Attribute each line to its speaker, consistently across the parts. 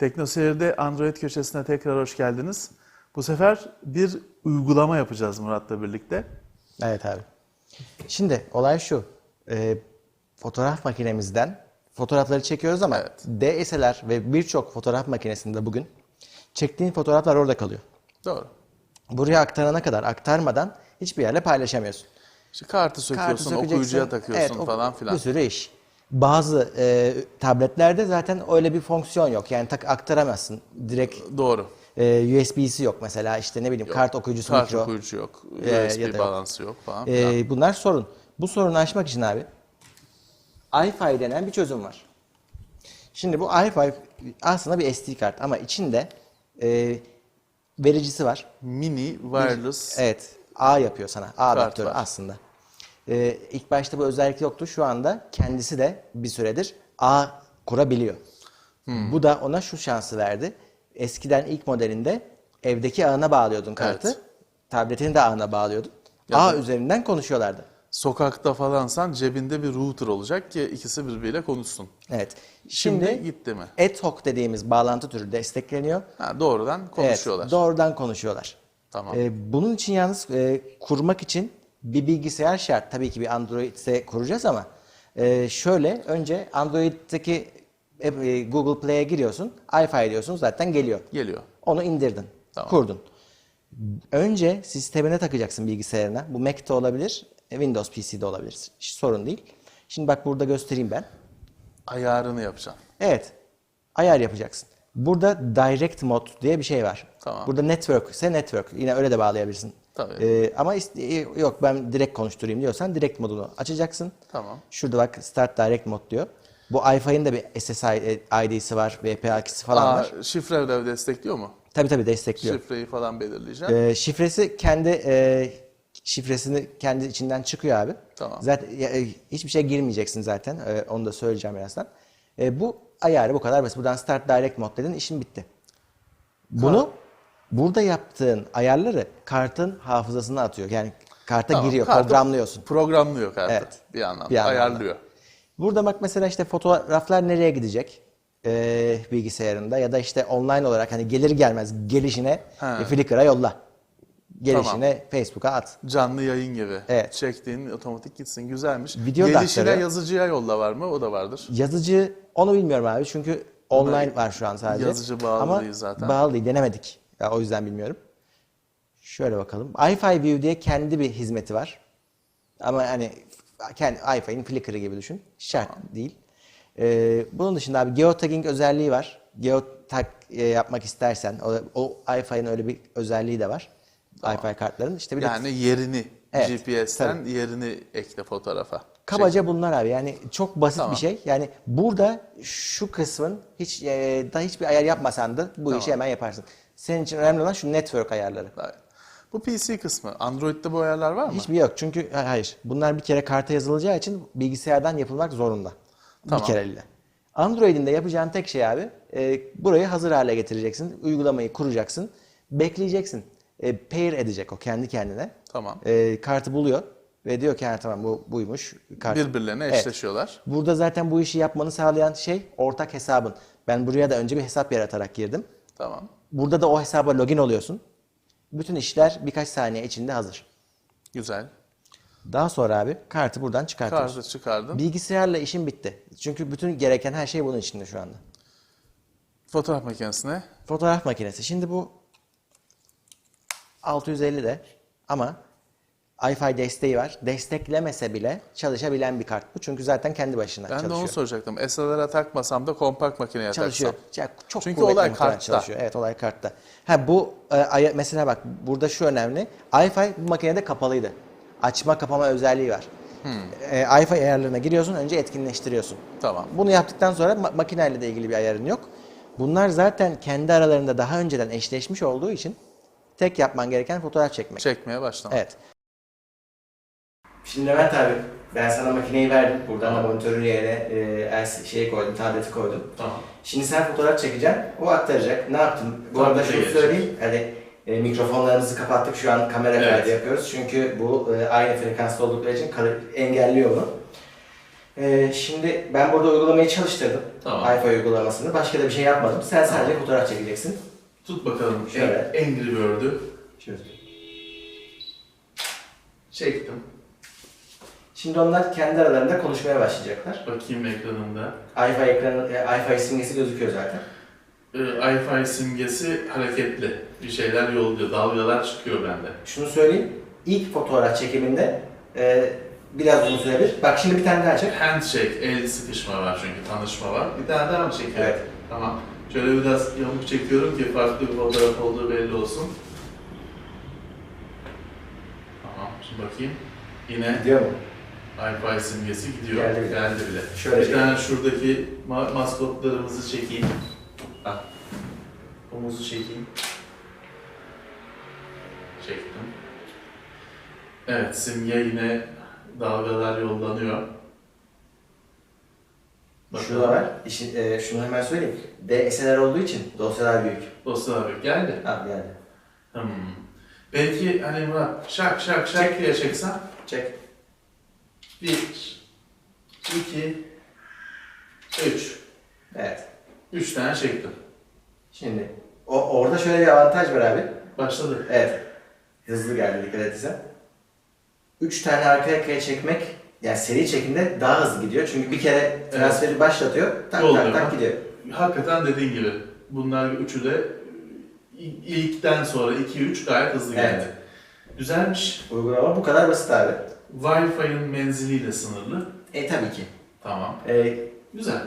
Speaker 1: Teknoseyir'de Android köşesine tekrar hoş geldiniz. Bu sefer bir uygulama yapacağız Murat'la birlikte.
Speaker 2: Evet abi. Şimdi olay şu. Ee, fotoğraf makinemizden fotoğrafları çekiyoruz ama
Speaker 1: Evet.
Speaker 2: DSLR ve birçok fotoğraf makinesinde bugün çektiğin fotoğraflar orada kalıyor.
Speaker 1: Doğru.
Speaker 2: Buraya aktarana kadar aktarmadan hiçbir yerle paylaşamıyorsun.
Speaker 1: İşte kartı söküyorsun,
Speaker 2: sökeceksin.
Speaker 1: okuyucuya takıyorsun
Speaker 2: Evet,
Speaker 1: falan filan.
Speaker 2: Bir sürü iş. Bazı e, tabletlerde zaten öyle bir fonksiyon yok. Yani tak aktaramazsın. Direkt
Speaker 1: Doğru.
Speaker 2: e, USB'si yok mesela işte ne bileyim
Speaker 1: Yok.
Speaker 2: kart okuyucusu
Speaker 1: Kart
Speaker 2: mikro.
Speaker 1: okuyucu yok. USB
Speaker 2: ya da yok.
Speaker 1: bağlantısı yok falan.
Speaker 2: E, bunlar sorun. Bu sorunu aşmak için abi iFi denen bir çözüm var. Şimdi bu iFi aslında bir SD kart ama içinde e, vericisi var.
Speaker 1: Mini wireless
Speaker 2: Evet. A yapıyor sana. A
Speaker 1: Kart
Speaker 2: adaptörü aslında. Ee, ilk başta bu özellik yoktu. Şu anda kendisi de bir süredir A kurabiliyor.
Speaker 1: Hmm.
Speaker 2: Bu da ona şu şansı verdi. Eskiden ilk modelinde evdeki ağına bağlıyordun kartı.
Speaker 1: Evet.
Speaker 2: Tabletini de ağına bağlıyordun.
Speaker 1: Ya
Speaker 2: A
Speaker 1: da-
Speaker 2: üzerinden konuşuyorlardı.
Speaker 1: Sokakta falansan cebinde bir router olacak ki ikisi birbiriyle konuşsun.
Speaker 2: Evet.
Speaker 1: Şimdi,
Speaker 2: Şimdi,
Speaker 1: gitti mi?
Speaker 2: ad hoc dediğimiz bağlantı türü destekleniyor.
Speaker 1: Ha, doğrudan konuşuyorlar.
Speaker 2: Evet, doğrudan konuşuyorlar.
Speaker 1: Tamam.
Speaker 2: Ee, bunun için yalnız e, kurmak için bir bilgisayar şart. Tabii ki bir Android'de kuracağız ama e, şöyle önce Android'deki e, Google Play'e giriyorsun. iFi diyorsun zaten geliyor.
Speaker 1: Geliyor.
Speaker 2: Onu indirdin.
Speaker 1: Tamam.
Speaker 2: Kurdun. Önce sistemine takacaksın bilgisayarına. Bu Mac'te olabilir, e, Windows PC'de olabilir. Hiç sorun değil. Şimdi bak burada göstereyim ben.
Speaker 1: Ayarını yapacaksın.
Speaker 2: Evet. Ayar yapacaksın. Burada Direct Mode diye bir şey var.
Speaker 1: Tamam.
Speaker 2: Burada Network ise Network. Yine öyle de bağlayabilirsin.
Speaker 1: Tabii.
Speaker 2: Ee, ama ist- e, yok ben direkt konuşturayım diyorsan Direct modunu açacaksın.
Speaker 1: Tamam.
Speaker 2: Şurada bak Start Direct Mode diyor. Bu iFi'nin de bir SSI ID'si var, VPA2'si falan
Speaker 1: Aa,
Speaker 2: var.
Speaker 1: şifre de destekliyor mu?
Speaker 2: Tabii tabii destekliyor.
Speaker 1: Şifreyi falan belirleyeceğim.
Speaker 2: Ee, şifresi kendi e, şifresini kendi içinden çıkıyor abi.
Speaker 1: Tamam.
Speaker 2: Zaten ya, e, hiçbir şey girmeyeceksin zaten. E, onu da söyleyeceğim birazdan. E, bu ayarı bu kadar basit. Buradan Start Direct Mode dedin, işin bitti. Bunu burada yaptığın ayarları kartın hafızasına atıyor. Yani karta
Speaker 1: Tamam,
Speaker 2: giriyor,
Speaker 1: kartı
Speaker 2: programlıyorsun.
Speaker 1: Programlıyor kartı.
Speaker 2: Evet.
Speaker 1: Bir anlamda.
Speaker 2: Bir anlamda.
Speaker 1: Ayarlıyor.
Speaker 2: Burada bak mesela işte fotoğraflar nereye gidecek e, bilgisayarında ya da işte online olarak hani gelir gelmez gelişine
Speaker 1: Ha.
Speaker 2: e, Flickr'a yolla. Gelişine Facebook'a at.
Speaker 1: Canlı yayın gibi.
Speaker 2: Evet.
Speaker 1: Çektiğin otomatik gitsin. Güzelmiş.
Speaker 2: Video da
Speaker 1: Gelişine
Speaker 2: aktarıyor.
Speaker 1: yazıcıya yolla var mı? O da vardır.
Speaker 2: Yazıcı onu bilmiyorum abi çünkü online var şu an sadece.
Speaker 1: yazıcı bağlı
Speaker 2: Ama
Speaker 1: değil zaten.
Speaker 2: bağlı değil denemedik. Ya, o yüzden bilmiyorum. Şöyle bakalım. iFi View diye kendi bir hizmeti var. Ama hani kendi iFi'nin Flickr'ı gibi düşün. Şart değil. Ee, bunun dışında abi geotagging özelliği var. Geotag e, yapmak istersen o, o iFi'nin öyle bir özelliği de var. iFi kartların. İşte bir de
Speaker 1: Yani yerini
Speaker 2: Evet,
Speaker 1: GPS'ten yerini ekle fotoğrafa.
Speaker 2: Kabaca bunlar abi yani çok basit
Speaker 1: Tamam.
Speaker 2: bir şey. Yani burada şu kısmın hiç e, daha hiçbir ayar yapmasan da bu işi hemen yaparsın. Senin için önemli olan şu network ayarları.
Speaker 1: Şey, bu PC kısmı. Android'de bu ayarlar var mı?
Speaker 2: Hiçbir yok çünkü ha- hayır. Bunlar bir kere karta yazılacağı için bilgisayardan yapılmak zorunda.
Speaker 1: Tamam.
Speaker 2: Bir kereliğine. Android'in de yapacağın tek şey abi e, burayı hazır hale getireceksin. Uygulamayı kuracaksın. Bekleyeceksin. E, pair edecek o kendi kendine.
Speaker 1: Tamam.
Speaker 2: E, kartı buluyor ve diyor ki tamam bu buymuş. Kart.
Speaker 1: Birbirlerine
Speaker 2: Evet.
Speaker 1: eşleşiyorlar.
Speaker 2: Burada zaten bu işi yapmanı sağlayan şey ortak hesabın. Ben buraya da önce bir hesap yaratarak girdim.
Speaker 1: Tamam.
Speaker 2: Burada da o hesaba login oluyorsun. Bütün işler birkaç saniye içinde hazır.
Speaker 1: Güzel.
Speaker 2: Daha sonra abi kartı buradan çıkartıyorsun.
Speaker 1: Kartı çıkardın.
Speaker 2: Bilgisayarla işin bitti. Çünkü bütün gereken her şey bunun içinde şu anda.
Speaker 1: Fotoğraf makinesine.
Speaker 2: Fotoğraf makinesi. Şimdi bu 650 de ama iFi desteği var. Desteklemese bile çalışabilen bir kart bu. Çünkü zaten kendi başına
Speaker 1: Ben de
Speaker 2: çalışıyor.
Speaker 1: onu soracaktım. SLR'a takmasam da kompakt makineye
Speaker 2: çalışıyor.
Speaker 1: taksam.
Speaker 2: Çok
Speaker 1: Çünkü olay kartta.
Speaker 2: Çalışıyor. Evet olay kartta. Ha bu e, mesela bak burada şu önemli. iFi bu makinede kapalıydı. Açma kapama özelliği var.
Speaker 1: Hmm.
Speaker 2: E, iFi ayarlarına giriyorsun önce etkinleştiriyorsun.
Speaker 1: Tamam.
Speaker 2: Bunu yaptıktan sonra ma- makineyle de ilgili bir ayarın yok. Bunlar zaten kendi aralarında daha önceden eşleşmiş olduğu için tek yapman gereken fotoğraf çekmek.
Speaker 1: Çekmeye başlamak.
Speaker 2: Evet. Şimdi Levent abi ben sana makineyi verdim. Buradan da monitörün yerine e, şeyi koydum, tableti koydum.
Speaker 1: Tamam.
Speaker 2: Şimdi sen fotoğraf çekeceksin, o aktaracak. Ne yaptım? Bu
Speaker 1: Tablete
Speaker 2: arada şunu söyleyeyim. Hani e, mikrofonlarımızı kapattık şu an kamera
Speaker 1: Evet.
Speaker 2: kaydı yapıyoruz. Çünkü bu e, aynı frekansta oldukları için engelliyor bunu. Ee, şimdi ben burada uygulamayı çalıştırdım.
Speaker 1: Tamam.
Speaker 2: Wi-Fi uygulamasını. Başka da bir şey yapmadım. Sen sadece fotoğraf çekeceksin.
Speaker 1: Tut bakalım
Speaker 2: Şöyle.
Speaker 1: Angry Bird'ü.
Speaker 2: Şöyle.
Speaker 1: Çektim.
Speaker 2: Şimdi onlar kendi aralarında konuşmaya başlayacaklar.
Speaker 1: Bakayım ekranında.
Speaker 2: Wi-Fi ekranı, e, Wi-Fi simgesi gözüküyor zaten.
Speaker 1: Ee, Wi-Fi simgesi hareketli. Bir şeyler yolluyor. Dalgalar çıkıyor bende.
Speaker 2: Şunu söyleyeyim. İlk fotoğraf çekiminde e, biraz uzun sürebilir. Bak şimdi bir tane daha çek.
Speaker 1: Handshake, el sıkışma var çünkü tanışma var. Bir tane daha mı çekiyor?
Speaker 2: Evet.
Speaker 1: Tamam. Şöyle biraz yamuk çekiyorum ki farklı bir fotoğraf olduğu belli olsun. Tamam, şimdi bakayım. Yine
Speaker 2: Gidiyor mu?
Speaker 1: Wi-Fi simgesi gidiyor.
Speaker 2: Geldi bile.
Speaker 1: Geldi bile.
Speaker 2: Şöyle
Speaker 1: bir
Speaker 2: çek.
Speaker 1: tane şuradaki ma- maskotlarımızı çekeyim. Ah. Omuzu çekeyim. Çektim. Evet, simge yine dalgalar yollanıyor.
Speaker 2: Şurada var. İşin, e, şunu hemen söyleyeyim. DSLR olduğu için dosyalar büyük.
Speaker 1: Dosyalar bir geldi.
Speaker 2: Ha yani.
Speaker 1: Hmm. Belki hani Murat şak şak şak diye çeksem.
Speaker 2: Çek.
Speaker 1: Bir, iki, üç.
Speaker 2: Evet.
Speaker 1: Üç tane çektim.
Speaker 2: Şimdi o, orada şöyle bir avantaj var abi.
Speaker 1: Başladı.
Speaker 2: Evet. Hızlı geldi dikkat etsen. Üç tane arka arkaya çekmek yani seri çekimde daha hızlı gidiyor. Çünkü bir kere transferi başlatıyor. Tak
Speaker 1: Yolluyor
Speaker 2: tak tak gidiyor.
Speaker 1: Hakikaten dediğin gibi. Bunlar üçü de ilkten sonra 2-3 gayet hızlı
Speaker 2: Evet.
Speaker 1: geldi. Güzelmiş.
Speaker 2: Uygulama bu kadar basit abi.
Speaker 1: Wi-Fi'nin menziliyle sınırlı.
Speaker 2: E tabii ki.
Speaker 1: Tamam.
Speaker 2: E,
Speaker 1: Güzel.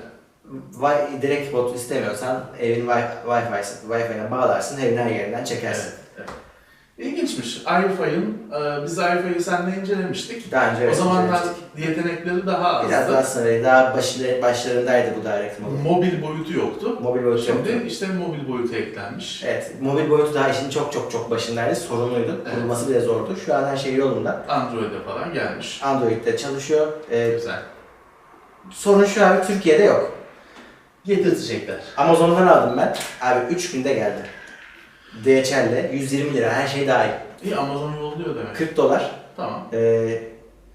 Speaker 2: Wi direkt bot istemiyorsan evin Wi- Wi-Fi'si, Wi-Fi'ne bağlarsın, evin her yerinden çekersin.
Speaker 1: Evet. evet. İFi'ın, e, biz iFi'yi seninle incelemiştik.
Speaker 2: Daha önce
Speaker 1: o
Speaker 2: evet,
Speaker 1: zamanlar yetenekleri daha azdı.
Speaker 2: Biraz daha sınırlı, daha başı, başlarındaydı bu direct mobil.
Speaker 1: Mobil boyutu yoktu.
Speaker 2: Mobil boyutu
Speaker 1: Şimdi
Speaker 2: yoktu.
Speaker 1: işte mobil boyutu eklenmiş.
Speaker 2: Evet, mobil boyutu daha işin çok çok çok başındaydı, sorunluydu.
Speaker 1: Evet.
Speaker 2: Kurulması bile zordu. Şu an her şey yolunda.
Speaker 1: Android'e falan gelmiş.
Speaker 2: Android'de çalışıyor. Ee,
Speaker 1: Güzel.
Speaker 2: sorun şu abi, Türkiye'de yok.
Speaker 1: Getirtecekler.
Speaker 2: Amazon'dan aldım ben. Abi 3 günde geldi. DHL'le 120 lira, her şey dahil.
Speaker 1: İyi Amazon yolluyor demek.
Speaker 2: 40 dolar.
Speaker 1: Tamam.
Speaker 2: Ee,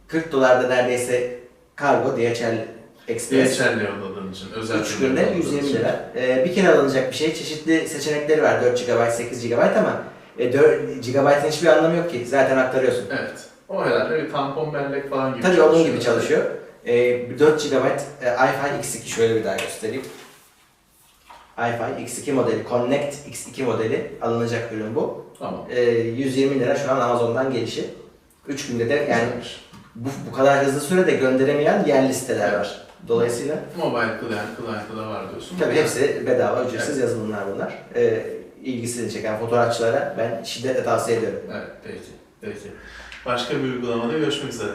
Speaker 2: 40 dolarda neredeyse kargo, DHL Express.
Speaker 1: DHL yolladığın için. Özel
Speaker 2: 3
Speaker 1: ürünler
Speaker 2: günde
Speaker 1: yolladığın
Speaker 2: 120
Speaker 1: için.
Speaker 2: lira. Ee, bir kere alınacak bir şey. Çeşitli seçenekleri var. 4 GB, 8 GB ama e, 4 GB'ın hiçbir anlamı yok ki. Zaten aktarıyorsun.
Speaker 1: Evet. O herhalde bir tampon bellek falan gibi
Speaker 2: Tabii onun gibi çalışıyor. Ee, 4 GB e, iFi X2 şöyle bir daha göstereyim. iFi X2 modeli, Connect X2 modeli alınacak ürün bu.
Speaker 1: Tamam.
Speaker 2: Ee, 120 lira şu an Amazon'dan gelişi. 3 günde de yani bu, bu kadar hızlı sürede gönderemeyen yerli siteler var. Dolayısıyla
Speaker 1: Mobile client, client'ı da var diyorsun.
Speaker 2: tabii hepsi bedava, ücretsiz yazılımlar bunlar. Ee, ilgisini çeken fotoğrafçılara ben şiddetle tavsiye ediyorum.
Speaker 1: Evet, peki. Peki. Başka bir uygulamada görüşmek üzere.